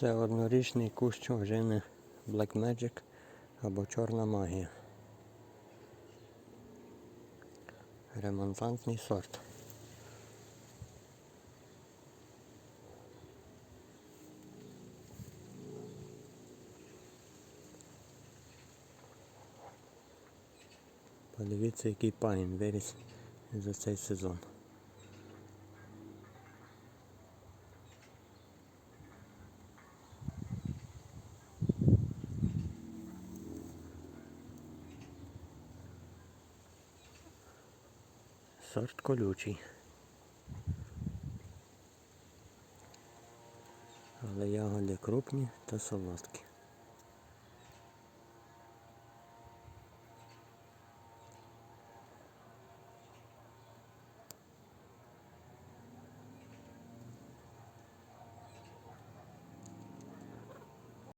Це однорічний кущ ожини Black Magic або Чорна магія. Ремонтантний сорт. Подивіться, який пагін виріс за цей сезон. Сорт колючий. Але ягоди крупні та солодкі.